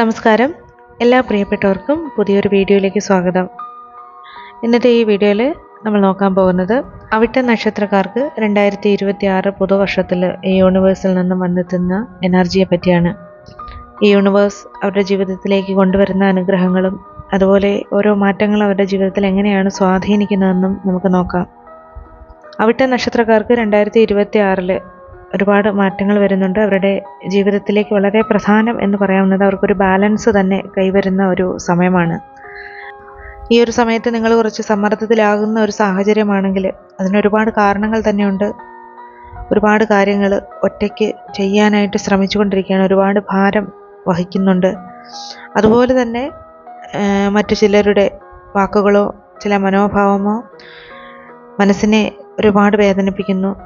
നമസ്കാരം. എല്ലാ പ്രിയപ്പെട്ടവർക്കും പുതിയൊരു വീഡിയോയിലേക്ക് സ്വാഗതം. ഇന്നത്തെ ഈ വീഡിയോയിൽ നമ്മൾ നോക്കാൻ പോകുന്നത് അവിട്ട നക്ഷത്രക്കാർക്ക് രണ്ടായിരത്തി ഇരുപത്തി ആറ് പുതുവർഷത്തിൽ ഈ യൂണിവേഴ്സിൽ നിന്നും വന്നെത്തുന്ന എനർജിയെ പറ്റിയാണ്. ഈ യൂണിവേഴ്സ് അവരുടെ ജീവിതത്തിലേക്ക് കൊണ്ടുവരുന്ന അനുഗ്രഹങ്ങളും അതുപോലെ ഓരോ മാറ്റങ്ങളും അവരുടെ ജീവിതത്തിൽ എങ്ങനെയാണ് സ്വാധീനിക്കുന്നതെന്നും നമുക്ക് നോക്കാം. അവിട്ട നക്ഷത്രക്കാർക്ക് രണ്ടായിരത്തി ഇരുപത്തി ആറിൽ ഒരുപാട് മാറ്റങ്ങൾ വരുന്നുണ്ട്. അവരുടെ ജീവിതത്തിലേക്ക് വളരെ പ്രധാനം എന്ന് പറയാവുന്നത് അവർക്കൊരു ബാലൻസ് തന്നെ കൈവരുന്ന ഒരു സമയമാണ്. ഈ ഒരു സമയത്ത് നിങ്ങൾ കുറച്ച് സമ്മർദ്ദത്തിലാകുന്ന ഒരു സാഹചര്യമാണെങ്കിൽ അതിന് ഒരുപാട് കാരണങ്ങൾ തന്നെയുണ്ട്. ഒരുപാട് കാര്യങ്ങൾ ഒറ്റയ്ക്ക് ചെയ്യാനായിട്ട് ശ്രമിച്ചുകൊണ്ടിരിക്കുകയാണ്. ഒരുപാട് ഭാരം വഹിക്കുന്നുണ്ട്. അതുപോലെ തന്നെ മറ്റു ചിലരുടെ വാക്കുകളോ ചില മനോഭാവമോ മനസ്സിനെ ഒരുപാട് വേദനിപ്പിക്കുന്നു.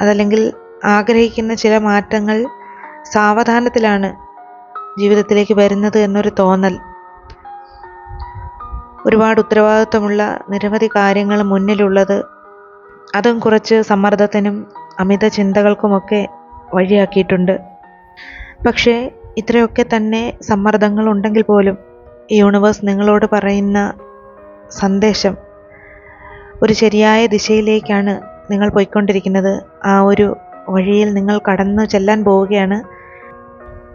അതല്ലെങ്കിൽ ആഗ്രഹിക്കുന്ന ചില മാറ്റങ്ങൾ സാവധാനത്തിലാണ് ജീവിതത്തിലേക്ക് വരുന്നത് എന്നൊരു തോന്നൽ. ഒരുപാട് ഉത്തരവാദിത്വമുള്ള നിരവധി കാര്യങ്ങൾ മുന്നിലുള്ളത് അതും കുറച്ച് സമ്മർദ്ദത്തിനും അമിത ചിന്തകൾക്കുമൊക്കെ വഴിയാക്കിയിട്ടുണ്ട്. പക്ഷേ ഇത്രയൊക്കെ തന്നെ സമ്മർദ്ദങ്ങൾ ഉണ്ടെങ്കിൽ പോലും യൂണിവേഴ്സ് നിങ്ങളോട് പറയുന്ന സന്ദേശം ഒരു ശരിയായ ദിശയിലേക്കാണ് നിങ്ങൾ പോയിക്കൊണ്ടിരിക്കുന്നത്. ആ ഒരു വഴിയിൽ നിങ്ങൾ കടന്നു ചെല്ലാൻ പോവുകയാണ്.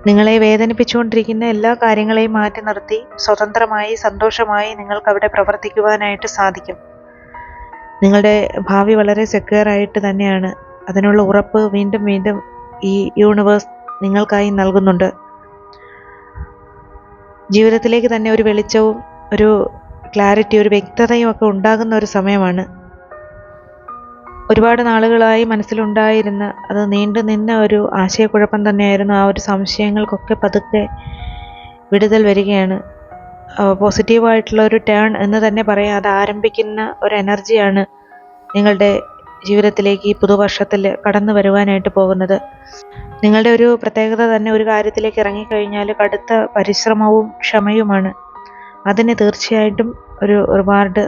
നിങ്ങളെ വേദനിപ്പിച്ചുകൊണ്ടിരിക്കുന്ന എല്ലാ കാര്യങ്ങളെയും മാറ്റി നിർത്തി സ്വതന്ത്രമായി സന്തോഷമായി നിങ്ങൾക്ക് അവിടെ പ്രവർത്തിക്കുവാനായിട്ട് സാധിക്കും. നിങ്ങളുടെ ഭാവി വളരെ സെക്യൂർ ആയിട്ട് തന്നെയാണ്. അതിനുള്ള ഉറപ്പ് വീണ്ടും വീണ്ടും ഈ യൂണിവേഴ്സ് നിങ്ങൾക്കായി നൽകുന്നുണ്ട്. ജീവിതത്തിലേക്ക് തന്നെ ഒരു വെളിച്ചവും ഒരു ക്ലാരിറ്റി ഒരു വ്യക്തതയും ഒക്കെ ഉണ്ടാകുന്ന ഒരു സമയമാണ്. ഒരുപാട് നാളുകളായി മനസ്സിലുണ്ടായിരുന്ന അത് നീണ്ടു നിന്ന ഒരു ആശയക്കുഴപ്പം തന്നെയായിരുന്നു ആ ഒരു സംശയങ്ങൾക്കൊക്കെ പതുക്കെ വിടുതൽ വരികയാണ്. പോസിറ്റീവായിട്ടുള്ള ഒരു ടേൺ എന്ന് തന്നെ പറയാം. അത് ആരംഭിക്കുന്ന ഒരു എനർജിയാണ് നിങ്ങളുടെ ജീവിതത്തിലേക്ക് ഈ പുതുവർഷത്തിൽ കടന്നു വരുവാനായിട്ട് പോകുന്നത്. നിങ്ങളുടെ ഒരു പ്രത്യേകത തന്നെ ഒരു കാര്യത്തിലേക്ക് ഇറങ്ങിക്കഴിഞ്ഞാൽ കടുത്ത പരിശ്രമവും ക്ഷമയുമാണ്. അതിന് തീർച്ചയായിട്ടും ഒരു റിവാർഡ്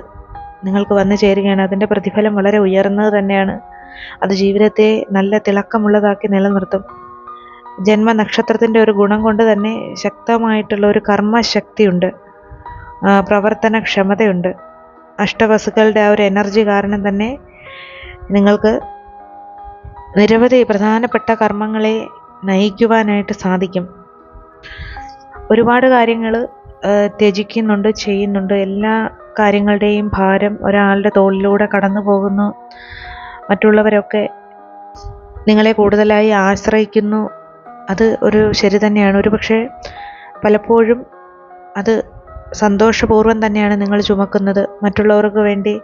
നിങ്ങൾക്ക് വന്നു ചേരുകയാണ്. അതിന്റെ പ്രതിഫലം വളരെ ഉയർന്നത് തന്നെയാണ്. അത് ജീവിതത്തെ നല്ല തിളക്കമുള്ളതാക്കി നിലനിർത്തും. ജന്മ ജന്മനക്ഷത്രത്തിന്റെ ഒരു ഗുണം കൊണ്ട് തന്നെ ശക്തമായിട്ടുള്ള ഒരു കർമ്മശക്തിയുണ്ട്. പ്രവർത്തനക്ഷമതയുണ്ട്. അഷ്ടവസുക്കളുടെ ആ ഒരു എനർജി കാരണം തന്നെ നിങ്ങൾക്ക് നിരവധി പ്രധാനപ്പെട്ട കർമ്മങ്ങളെ നയിക്കുവാനായിട്ട് സാധിക്കും. ഒരുപാട് കാര്യങ്ങൾ ത്യജിക്കുന്നുണ്ട് ചെയ്യുന്നുണ്ട്. എല്ലാ കാര്യങ്ങളുടെയും ഭാരം ഒരാളുടെ തോളിലൂടെ കടന്നു പോകുന്നു. മറ്റുള്ളവരൊക്കെ നിങ്ങളെ കൂടുതലായി ആശ്രയിക്കുന്നു. അത് ഒരു ശരി തന്നെയാണ്. ഒരു പക്ഷേ പലപ്പോഴും അത് സന്തോഷപൂർവം തന്നെയാണ് നിങ്ങൾ ചുമക്കുന്നത്. മറ്റുള്ളവർക്ക് വേണ്ടി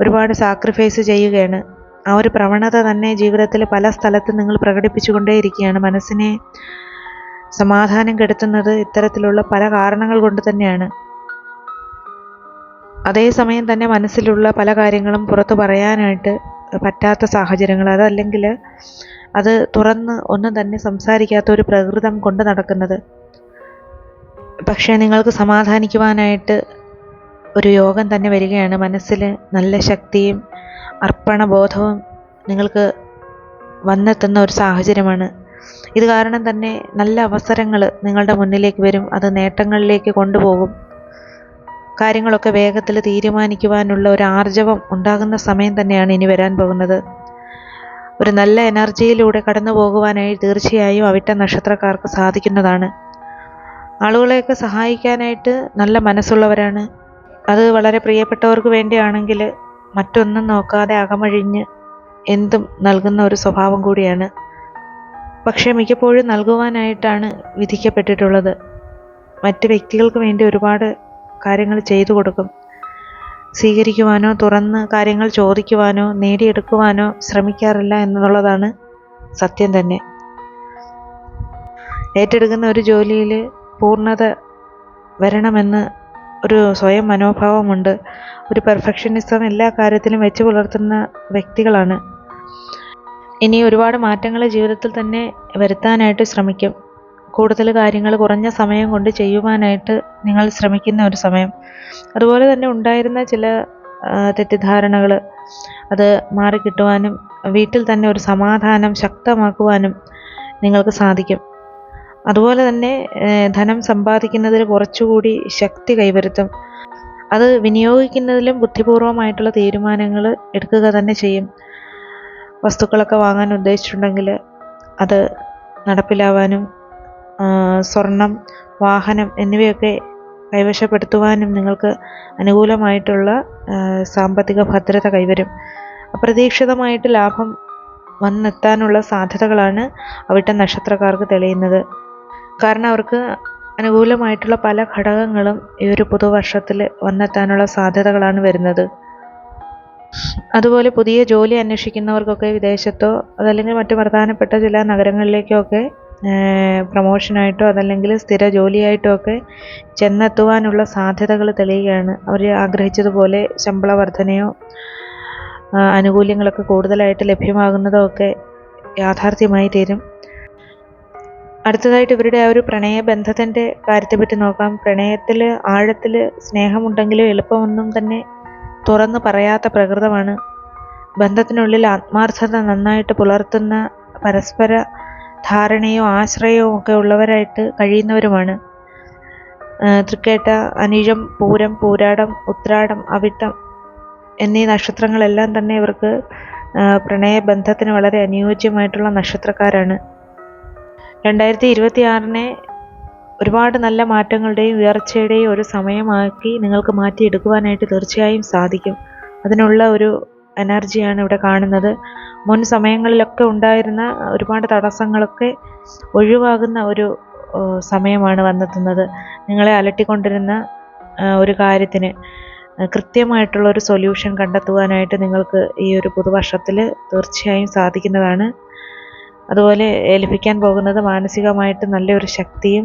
ഒരുപാട് സാക്രിഫൈസ് ചെയ്യുകയാണ്. ആ ഒരു പ്രവണത തന്നെ ജീവിതത്തിൽ പല സ്ഥലത്തും നിങ്ങൾ പ്രകടിപ്പിച്ചുകൊണ്ടേയിരിക്കുകയാണ്. മനസ്സിനെ സമാധാനം കെടുത്തുന്നത് ഇത്തരത്തിലുള്ള പല കാരണങ്ങൾ കൊണ്ട് തന്നെയാണ്. അതേസമയം തന്നെ മനസ്സിലുള്ള പല കാര്യങ്ങളും പുറത്തു പറയാനായിട്ട് പറ്റാത്ത സാഹചര്യങ്ങൾ. അതല്ലെങ്കിൽ അത് തുറന്ന് ഒന്നും തന്നെ സംസാരിക്കാത്ത ഒരു പ്രകൃതം കൊണ്ട് നടക്കുന്നത്. പക്ഷേ നിങ്ങൾക്ക് സമാധാനിക്കുവാനായിട്ട് ഒരു യോഗം തന്നെ വരികയാണ്. മനസ്സിൽ നല്ല ശക്തിയും അർപ്പണബോധവും നിങ്ങൾക്ക് വന്നെത്തുന്ന ഒരു സാഹചര്യമാണ്. ഇത് കാരണം തന്നെ നല്ല അവസരങ്ങൾ നിങ്ങളുടെ മുന്നിലേക്ക് വരും. അത് നേട്ടങ്ങളിലേക്ക് കൊണ്ടുപോകും. കാര്യങ്ങളൊക്കെ വേഗത്തിൽ തീരുമാനിക്കുവാനുള്ള ഒരു ആർജവം ഉണ്ടാകുന്ന സമയം തന്നെയാണ് ഇനി വരാൻ പോകുന്നത്. ഒരു നല്ല എനർജിയിലൂടെ കടന്നു പോകുവാനായി തീർച്ചയായും അവിട്ട നക്ഷത്രക്കാർക്ക് സാധിക്കുന്നതാണ്. ആളുകളെയൊക്കെ സഹായിക്കാനായിട്ട് നല്ല മനസ്സുള്ളവരാണ്. അത് വളരെ പ്രിയപ്പെട്ടവർക്ക് വേണ്ടിയാണെങ്കിൽ മറ്റൊന്നും നോക്കാതെ അകമഴിഞ്ഞ് എന്തും നൽകുന്ന ഒരു സ്വഭാവം കൂടിയാണ്. പക്ഷേ മിക്കപ്പോഴും നൽകുവാനായിട്ടാണ് വിധിക്കപ്പെട്ടിട്ടുള്ളത്. മറ്റ് വ്യക്തികൾക്ക് വേണ്ടി ഒരുപാട് കാര്യങ്ങൾ ചെയ്തു കൊടുക്കും. സ്വീകരിക്കുവാനോ തുറന്ന് കാര്യങ്ങൾ ചോദിക്കുവാനോ നേടിയെടുക്കുവാനോ ശ്രമിക്കാറില്ല എന്നുള്ളതാണ് സത്യം തന്നെ. ഏറ്റെടുക്കുന്ന ഒരു ജോലിയിൽ പൂർണത വരണമെന്ന് ഒരു സ്വയം മനോഭാവമുണ്ട്. ഒരു പെർഫെക്ഷനിസം എല്ലാ കാര്യത്തിലും വെച്ച് പുലർത്തുന്ന വ്യക്തികളാണ്. ഇനി ഒരുപാട് മാറ്റങ്ങൾ ജീവിതത്തിൽ തന്നെ വരുത്താനായിട്ട് ശ്രമിക്കും. കൂടുതൽ കാര്യങ്ങൾ കുറഞ്ഞ സമയം കൊണ്ട് ചെയ്യുവാനായിട്ട് നിങ്ങൾ ശ്രമിക്കുന്ന ഒരു സമയം. അതുപോലെ തന്നെ ഉണ്ടായിരുന്ന ചില തെറ്റിദ്ധാരണകൾ അത് മാറിക്കിട്ടുവാനും വീട്ടിൽ തന്നെ ഒരു സമാധാനം ശക്തമാക്കുവാനും നിങ്ങൾക്ക് സാധിക്കും. അതുപോലെ തന്നെ ധനം സമ്പാദിക്കുന്നതിൽ കുറച്ചുകൂടി ശക്തി കൈവരുത്തും. അത് വിനിയോഗിക്കുന്നതിലും ബുദ്ധിപൂർവമായിട്ടുള്ള തീരുമാനങ്ങൾ എടുക്കുക തന്നെ ചെയ്യും. വസ്തുക്കളൊക്കെ വാങ്ങാൻ ഉദ്ദേശിച്ചിട്ടുണ്ടെങ്കിൽ അത് നടപ്പിലാവാനും സ്വർണം വാഹനം എന്നിവയൊക്കെ കൈവശപ്പെടുത്തുവാനും നിങ്ങൾക്ക് അനുകൂലമായിട്ടുള്ള സാമ്പത്തിക ഭദ്രത കൈവരും. അപ്രതീക്ഷിതമായിട്ട് ലാഭം വന്നെത്താനുള്ള സാധ്യതകളാണ് അവിട്ട നക്ഷത്രക്കാർക്ക് തെളിയുന്നത്. കാരണം അവർക്ക് അനുകൂലമായിട്ടുള്ള പല ഘടകങ്ങളും ഈ ഒരു പുതുവർഷത്തിൽ വന്നെത്താനുള്ള സാധ്യതകളാണ് വരുന്നത്. അതുപോലെ പുതിയ ജോലി അന്വേഷിക്കുന്നവർക്കൊക്കെ വിദേശത്തോ അതല്ലെങ്കിൽ മറ്റു പ്രധാനപ്പെട്ട ചില നഗരങ്ങളിലേക്കോ ഒക്കെ പ്രൊമോഷനായിട്ടോ അതല്ലെങ്കിൽ സ്ഥിര ജോലിയായിട്ടോ ഒക്കെ ചെന്നെത്തുവാനുള്ള സാധ്യതകൾ തെളിയുകയാണ്. അവർ ആഗ്രഹിച്ചതുപോലെ ശമ്പള വർധനയോ ആനുകൂല്യങ്ങളൊക്കെ കൂടുതലായിട്ട് ലഭ്യമാകുന്നതോ ഒക്കെ യാഥാർത്ഥ്യമായി തീരും. അടുത്തതായിട്ട് ഇവരുടെ ആ ഒരു പ്രണയബന്ധത്തിന്റെ കാര്യത്തെ പറ്റി നോക്കാം. പ്രണയത്തിൽ ആഴത്തിൽ സ്നേഹമുണ്ടെങ്കിലും എളുപ്പമൊന്നും തന്നെ തുറന്നു പറയാത്ത പ്രകൃതമാണ്. ബന്ധത്തിനുള്ളിൽ ആത്മാർത്ഥത നന്നായിട്ട് പുലർത്തുന്ന പരസ്പര ധാരണയോ ആശ്രയവും ഒക്കെ ഉള്ളവരായിട്ട് കഴിയുന്നവരുമാണ്. തൃക്കേട്ട അനിഴം പൂരം പൂരാടം ഉത്രാടം അവിട്ടം എന്നീ നക്ഷത്രങ്ങളെല്ലാം തന്നെ ഇവർക്ക് പ്രണയബന്ധത്തിന് വളരെ അനുയോജ്യമായിട്ടുള്ള നക്ഷത്രക്കാരാണ്. രണ്ടായിരത്തി ഇരുപത്തി ആറിനെ ഒരുപാട് നല്ല മാറ്റങ്ങളുടെയും ഉയർച്ചയുടെയും ഒരു സമയമാക്കി നിങ്ങൾക്ക് മാറ്റിയെടുക്കുവാനായിട്ട് തീർച്ചയായും സാധിക്കും. അതിനുള്ള ഒരു എനർജിയാണ് ഇവിടെ കാണുന്നത്. മുൻ സമയങ്ങളിലൊക്കെ ഉണ്ടായിരുന്ന ഒരുപാട് തടസ്സങ്ങളൊക്കെ ഒഴിവാകുന്ന ഒരു സമയമാണ് വന്നെത്തുന്നത്. നിങ്ങളെ അലട്ടിക്കൊണ്ടിരുന്ന ഒരു കാര്യത്തിന് കൃത്യമായിട്ടുള്ള ഒരു സൊല്യൂഷൻ കണ്ടെത്തുവാനായിട്ട് നിങ്ങൾക്ക് ഈ ഒരു പുതുവർഷത്തിൽ തീർച്ചയായും സാധിക്കുന്നതാണ്. അതുപോലെ ഏൽപ്പിക്കാൻ പോകുന്നത് മാനസികമായിട്ട് നല്ലൊരു ശക്തിയും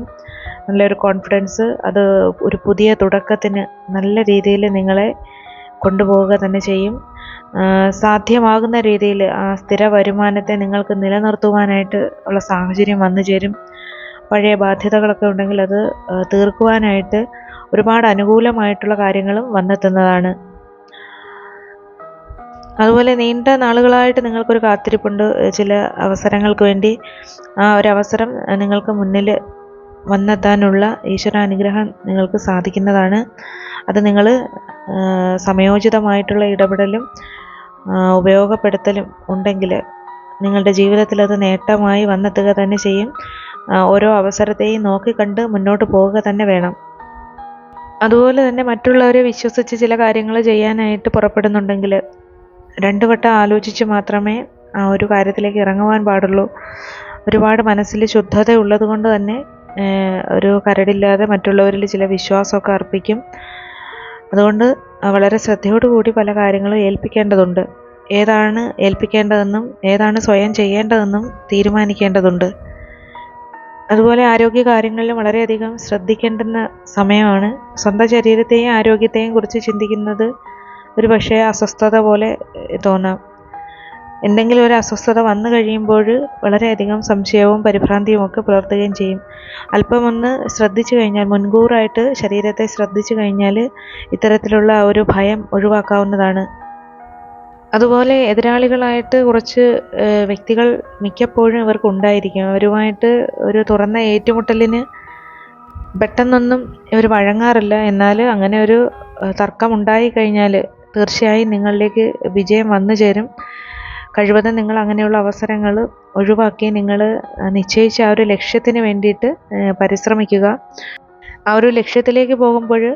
നല്ലൊരു കോൺഫിഡൻസ് അത് ഒരു പുതിയ തുടക്കത്തിന് നല്ല രീതിയിൽ നിങ്ങളെ കൊണ്ടുപോവുക തന്നെ ചെയ്യും. സാധ്യമാകുന്ന രീതിയിൽ ആ സ്ഥിര വരുമാനത്തെ നിങ്ങൾക്ക് നിലനിർത്തുവാനായിട്ട് ഉള്ള സാഹചര്യം വന്നു ചേരും. പഴയ ബാധ്യതകളൊക്കെ ഉണ്ടെങ്കിൽ അത് തീർക്കുവാനായിട്ട് ഒരുപാട് അനുകൂലമായിട്ടുള്ള കാര്യങ്ങളും വന്നെത്തുന്നതാണ്. അതുപോലെ നീണ്ട നാളുകളായിട്ട് നിങ്ങൾക്കൊരു കാത്തിരിപ്പുണ്ട് ചില അവസരങ്ങൾക്ക് വേണ്ടി. ആ ഒരു അവസരം നിങ്ങൾക്ക് മുന്നിൽ വന്നെത്താനുള്ള ഈശ്വരാനുഗ്രഹം നിങ്ങൾക്ക് സാധിക്കുന്നതാണ്. അത് നിങ്ങൾ സമയോചിതമായിട്ടുള്ള ഇടപെടലും ഉപയോഗപ്പെടുത്തലും ഉണ്ടെങ്കിൽ നിങ്ങളുടെ ജീവിതത്തിൽ അത് നേട്ടമായി വന്നെത്തുക തന്നെ ചെയ്യും. ഓരോ അവസരത്തെയും നോക്കിക്കണ്ട് മുന്നോട്ട് പോവുക തന്നെ വേണം. അതുപോലെ തന്നെ മറ്റുള്ളവരെ വിശ്വസിച്ച് ചില കാര്യങ്ങൾ ചെയ്യാനായിട്ട് പുറപ്പെടുന്നുണ്ടെങ്കിൽ രണ്ടു വട്ടം ആലോചിച്ച് മാത്രമേ ആ ഒരു കാര്യത്തിലേക്ക് ഇറങ്ങുവാൻ പാടുള്ളൂ. ഒരുപാട് മനസ്സിൽ ശുദ്ധത ഉള്ളത് കൊണ്ട് തന്നെ ഒരു കരടില്ലാതെ മറ്റുള്ളവരിൽ ചില വിശ്വാസമൊക്കെ അർപ്പിക്കും. അതുകൊണ്ട് വളരെ ശ്രദ്ധയോടുകൂടി പല കാര്യങ്ങളും ഏൽപ്പിക്കേണ്ടതുണ്ട്. ഏതാണ് ഏൽപ്പിക്കേണ്ടതെന്നും ഏതാണ് സ്വയം ചെയ്യേണ്ടതെന്നും തീരുമാനിക്കേണ്ടതുണ്ട്. അതുപോലെ ആരോഗ്യ കാര്യങ്ങളിൽ വളരെയധികം ശ്രദ്ധിക്കേണ്ടുന്ന സമയമാണ്. സ്വന്തം ശരീരത്തെയും ആരോഗ്യത്തെയും കുറിച്ച് ചിന്തിക്കുന്നത് ഒരു പക്ഷേ അസ്വസ്ഥത പോലെ തോന്നാം. എന്തെങ്കിലും ഒരു അസ്വസ്ഥത വന്നു കഴിയുമ്പോൾ വളരെയധികം സംശയവും പരിഭ്രാന്തിയും ഒക്കെ പുലർത്തുകയും ചെയ്യും. അല്പമൊന്ന് ശ്രദ്ധിച്ചു കഴിഞ്ഞാൽ മുൻകൂറായിട്ട് ശരീരത്തെ ശ്രദ്ധിച്ചു കഴിഞ്ഞാൽ ഇത്തരത്തിലുള്ള ഒരു ഭയം ഒഴിവാക്കാവുന്നതാണ്. അതുപോലെ എതിരാളികളായിട്ട് കുറച്ച് വ്യക്തികൾ മിക്കപ്പോഴും ഇവർക്ക് ഉണ്ടായിരിക്കും. അവരുമായിട്ട് ഒരു തുറന്ന ഏറ്റുമുട്ടലിന് പെട്ടെന്നൊന്നും ഇവർ വഴങ്ങാറില്ല. എന്നാൽ അങ്ങനെ ഒരു തർക്കമുണ്ടായി കഴിഞ്ഞാൽ തീർച്ചയായും നിങ്ങളിലേക്ക് വിജയം വന്നു ചേരും. കഴിവതും നിങ്ങൾ അങ്ങനെയുള്ള അവസരങ്ങൾ ഒഴിവാക്കി നിങ്ങൾ നിശ്ചയിച്ച ആ ഒരു ലക്ഷ്യത്തിന് വേണ്ടിയിട്ട് പരിശ്രമിക്കുക. ആ ഒരു ലക്ഷ്യത്തിലേക്ക് പോകുമ്പോൾ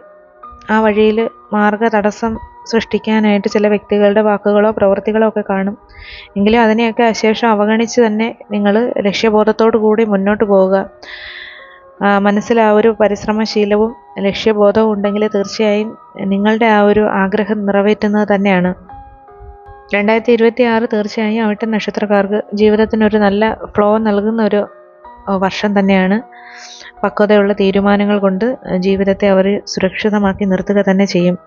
ആ വഴിയിൽ മാർഗ തടസ്സം സൃഷ്ടിക്കാനായിട്ട് ചില വ്യക്തികളുടെ വാക്കുകളോ പ്രവൃത്തികളോ ഒക്കെ കാണും. എങ്കിലും അതിനെയൊക്കെ അശേഷം അവഗണിച്ച് തന്നെ നിങ്ങൾ ലക്ഷ്യബോധത്തോടു കൂടി മുന്നോട്ട് പോവുക. മനസ്സിൽ ആ ഒരു പരിശ്രമശീലവും ലക്ഷ്യബോധവും ഉണ്ടെങ്കിൽ തീർച്ചയായും നിങ്ങളുടെ ആ ഒരു ആഗ്രഹം നിറവേറ്റുന്നത് തന്നെയാണ്. രണ്ടായിരത്തി ഇരുപത്തി ആറ് തീർച്ചയായും അവിട്ട നക്ഷത്രക്കാർക്ക് ജീവിതത്തിനൊരു നല്ല ഫ്ലോ നൽകുന്ന ഒരു വർഷം തന്നെയാണ്. പക്വതയുള്ള തീരുമാനങ്ങൾ കൊണ്ട് ജീവിതത്തെ അവർ സുരക്ഷിതമാക്കി നിർത്തുക തന്നെ ചെയ്യും.